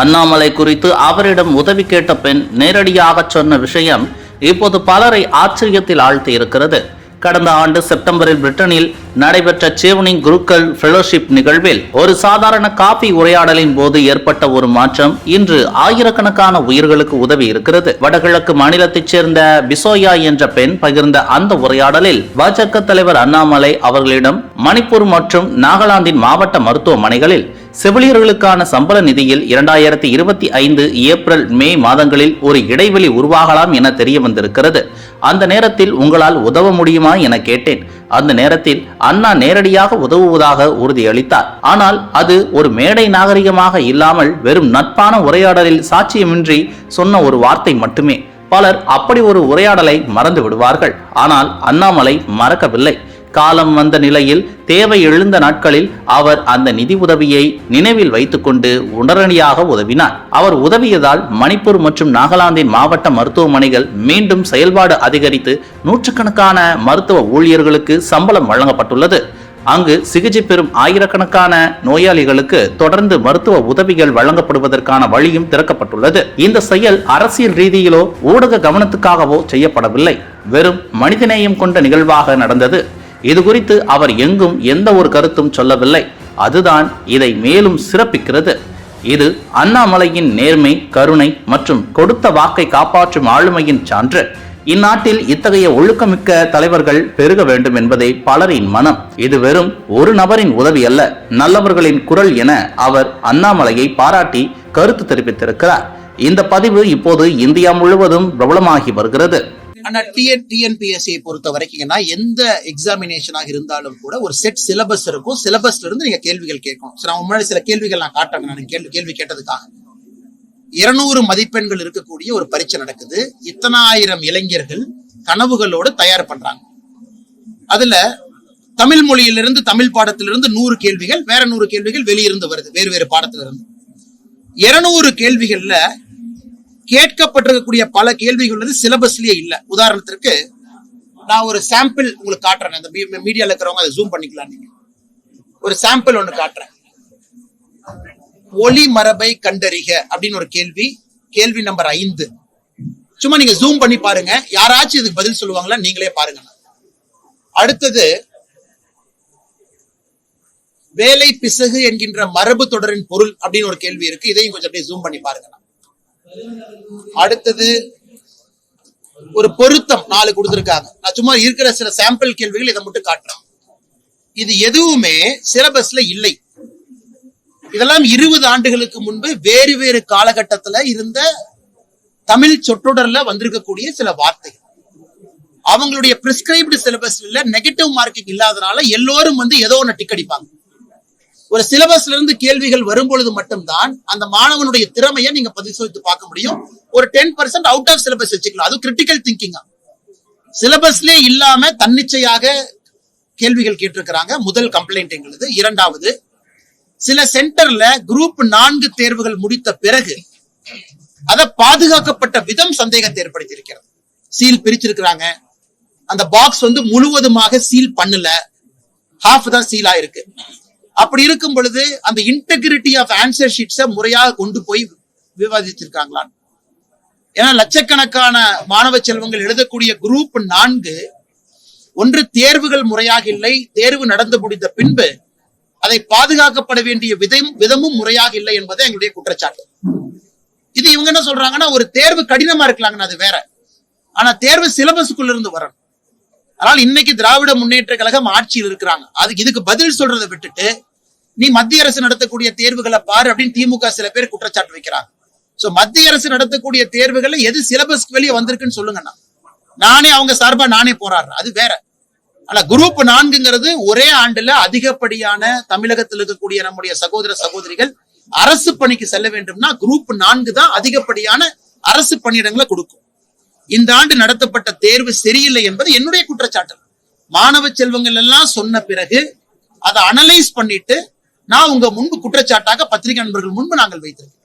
அண்ணாமலை குறித்து அவரிடம் உதவி கேட்ட பெண் நேரடியாக சொன்ன விஷயம் இப்போது பலரை ஆச்சரியத்தில் ஆழ்த்தி இருக்கிறது கடந்த ஆண்டு செப்டம்பரில் பிரிட்டனில் நடைபெற்ற சேவனிங் குருக்கள் ஃபெலோஷிப் நிகழ்வில் ஒரு சாதாரண காபி உரையாடலின் போது ஏற்பட்ட ஒரு மாற்றம் இன்று ஆயிரக்கணக்கான உயிர்களுக்கு உதவி இருக்கிறது. வடகிழக்கு மாநிலத்தைச் சேர்ந்த பிசோயா என்ற பெண் பகிர்ந்த அந்த உரையாடலில் பாஜக தலைவர் அண்ணாமலை அவர்களிடம் மணிப்பூர் மற்றும் நாகாலாந்தின் மாவட்ட மருத்துவமனைகளில் செவிலியர்களுக்கான சம்பள நிதியில் இரண்டாயிரத்தி இருபத்தி ஐந்து ஏப்ரல் மே மாதங்களில் ஒரு இடைவெளி உருவாகலாம் என தெரிய வந்திருக்கிறது அந்த நேரத்தில் உங்களால் உதவ முடியுமா என கேட்டேன். அந்த நேரத்தில் அண்ணா நேரடியாக உதவுவதாக உறுதியளித்தார். ஆனால் அது ஒரு மேடை நாகரிகமாக இல்லாமல் வெறும் நட்பான உரையாடலில் சாட்சியமின்றி சொன்ன ஒரு வார்த்தை மட்டுமே. பலர் அப்படி ஒரு உரையாடலை மறந்து விடுவார்கள் ஆனால் அண்ணாமலை மறக்கவில்லை. காலம் வந்த நிலையில் தேவை எழுந்த நாட்களில் அவர் அந்த நிதி உதவியை நினைவில் வைத்துக்கொண்டு உடனடியாக உதவினார். அவர் உதவியதால் மணிப்பூர் மற்றும் நாகாலாந்தின் மாவட்ட மருத்துவமனைகள் மீண்டும் செயல்பாடு அதிகரித்து நூற்றுக்கணக்கான மருத்துவ ஊழியர்களுக்கு சம்பளம் வழங்கப்பட்டுள்ளது. அங்கு சிகிச்சை பெறும் ஆயிரக்கணக்கான நோயாளிகளுக்கு தொடர்ந்து மருத்துவ உதவிகள் வழங்கப்படுவதற்கான வழியும் திறக்கப்பட்டுள்ளது. இந்த செயல் அரசியல் ரீதியிலோ ஊடக கவனத்துக்காகவோ செய்யப்படவில்லை. வெறும் மனிதநேயம் கொண்ட நிகழ்வாக நடந்தது. இது குறித்து அவர் எங்கும் எந்த ஒரு கருத்தும் சொல்லவில்லை. அதுதான் இதை மேலும் சிறப்பிக்கிறது. இது அண்ணாமலையின் நேர்மை கருணை மற்றும் கொடுத்த வாக்கை காப்பாற்றும் ஆளுமையின் சான்று. இந்நாட்டில் இத்தகைய ஒழுக்கமிக்க தலைவர்கள் பெருக வேண்டும் என்பதே பலரின் மனம். இது வெறும் ஒரு நபரின் உதவி அல்ல நல்லவர்களின் குரல் என அவர் அண்ணாமலையை பாராட்டி கருத்து தெரிவித்திருக்கிறார். இந்த பதிவு இப்போது இந்தியா முழுவதும் பிரபலமாகி வருகிறது. ஆனா டிஎன் டிஎன்பிஎஸ்சியை பொறுத்த வரைக்கும்னா எந்த எக்ஸாமினேஷனாக இருந்தாலும் கூட ஒரு செட் சிலபஸ் இருக்கும். சிலபஸ்ல இருந்து நீங்க கேள்விகள் கேட்கணும். சரி நான் முன்னாடி சில கேள்விகள் நான் காட்டுறேன். நான் கேள்வி கேள்வி கேட்டதுக்காக. இருநூறு மதிப்பெண்கள் இருக்கக்கூடிய ஒரு பரீட்சை நடக்குது. இத்தனாயிரம் இளைஞர்கள் கனவுகளோடு தயார் பண்றாங்க. அதுல தமிழ் மொழியிலிருந்து தமிழ் பாடத்திலிருந்து நூறு கேள்விகள் வேற நூறு கேள்விகள் வெளியிருந்து வருது. வேறு வேறு பாடத்திலிருந்து. இருநூறு கேள்விகள்ல கேட்கப்பட்டிருக்கக்கூடிய பல கேள்விகள் வந்து சிலபஸ்லயே இல்ல. உதாரணத்திற்கு நான் ஒரு சாம்பிள் உங்களுக்கு காட்டுறேன். அந்த மீடியால இருக்கிறவங்க அதை ஜூம் பண்ணிக்கலாம் நீங்க ஒரு சாம்பிள் ஒண்ணு காட்டுறேன். ஒளி மரபை கண்டறிக அப்படின்னு ஒரு கேள்வி. கேள்வி நம்பர் ஐந்து. சும்மா நீங்க ஜூம் பண்ணி பாருங்க. யாராச்சும் இதுக்கு பதில் சொல்லுவாங்களா நீங்களே பாருங்க. அடுத்தது வேலை பிசகு என்கின்ற மரபு தொடரின் பொருள் அப்படின்னு ஒரு கேள்வி இருக்கு. இதையும் கொஞ்சம் அப்படியே ஜூம் பண்ணி பாருங்க. அடுத்தது ஒரு பொருத்தம் நாலு கொடுத்திருக்காங்க. நான் சும்மா இருக்கிற சில சாம்பிள் கேள்விகள் இதை மட்டும் காட்டுறேன். இது எதுவுமே சிலபஸ்ல இல்லை. இதெல்லாம் இருபது ஆண்டுகளுக்கு முன்பு வேறு வேறு காலகட்டத்துல இருந்த தமிழ் சொற்றொடர்ல வந்திருக்கக்கூடிய சில வார்த்தைகள். அவங்களுடைய பிரிஸ்கிரைப்டு சிலபஸ்ல நெகட்டிவ் மார்க்கிங் இல்லாதனால எல்லோரும் வந்து ஏதோ ஒன்று டிக் அடிப்பாங்க. ஒரு சிலபஸ்ல இருந்து கேள்விகள் வரும்பொழுது மட்டும்தான் அந்த மாணவனுடைய திறமையை நீங்க பரிசோதித்து பார்க்க முடியும். ஒரு ten percent out of syllabus வச்சுக்கலாம். அது கிரிட்டிக்கல் திங்கிங்கா சிலபஸ்லேயே இல்லாம தன்னிச்சையாக கேள்விகள் கேட்டிருக்கிறாங்க. முதல் கம்ப்ளைண்ட் எங்களுது. இரண்டாவது சில சென்டர்ல குரூப் நான்கு தேர்வுகள் முடித்த பிறகு அத பாதுகாக்கப்பட்ட விதம் சந்தேகத்தை ஏற்படுத்தி இருக்கிறது சீல் பிரிச்சிருக்கிறாங்க. அந்த பாக்ஸ் வந்து முழுவதுமாக சீல் பண்ணல. ஹாஃப் தான் சீலா இருக்கு அப்படி இருக்கும் பொழுது அந்த இன்டெகிரிட்டி ஆஃப் ஆன்சர் ஷீட்ஸை முறையாக கொண்டு போய் விவாதிச்சிருக்காங்களா ஏன்னா லட்சக்கணக்கான மாணவ செல்வங்கள் எழுதக்கூடிய குரூப் நான்கு ஒன்று தேர்வுகள் முறையாக இல்லை தேர்வு நடந்து முடிந்த பின்பு அதை பாதுகாக்கப்பட வேண்டிய விதம் விதமும் முறையாக இல்லை என்பது எங்களுடைய குற்றச்சாட்டு. இது இவங்க என்ன சொல்றாங்கன்னா ஒரு தேர்வு கடினமா இருக்கலாங்கன்னு அது வேற. ஆனா தேர்வு சிலபஸுக்குள்ள இருந்து வரணும். அதனால இன்னைக்கு திராவிட முன்னேற்ற கழகம் ஆட்சியில் இருக்கிறாங்க. அதுக்கு இதுக்கு பதில் சொல்றதை விட்டுட்டு நீ மத்திய அரசு நடத்தக்கூடிய தேர்வுகளை பாரு அப்படின்னு திமுக சில பேர் குற்றச்சாட்டு வைக்கிறாங்க. சோ மத்திய அரசு நடத்தக்கூடிய தேர்வுகள்ல எது சிலபஸ்க்கு வெளியே வந்திருக்குன்னு சொல்லுங்கண்ணா. நானே அவங்க சார்பா நானே போராடுறேன். அது வேற. ஆனா குரூப் நான்குங்கிறது ஒரே ஆண்டுல அதிகப்படியான தமிழகத்தில் இருக்கக்கூடிய நம்முடைய சகோதர சகோதரிகள் அரசு பணிக்கு செல்ல வேண்டும்னா குரூப் நான்கு தான் அதிகப்படியான அரசு பணியிடங்களை கொடுக்கும். இந்த ஆண்டு நடத்தப்பட்ட தேர்வு சரியில்லை என்பது என்னுடைய குற்றச்சாட்டு. மாணவ செல்வங்கள் எல்லாம் சொன்ன பிறகு அதை அனலைஸ் பண்ணிட்டு நான் உங்க முன்பு குற்றச்சாட்டாக பத்திரிகை நண்பர்கள் முன்பு நாங்கள் வைத்திருக்கோம்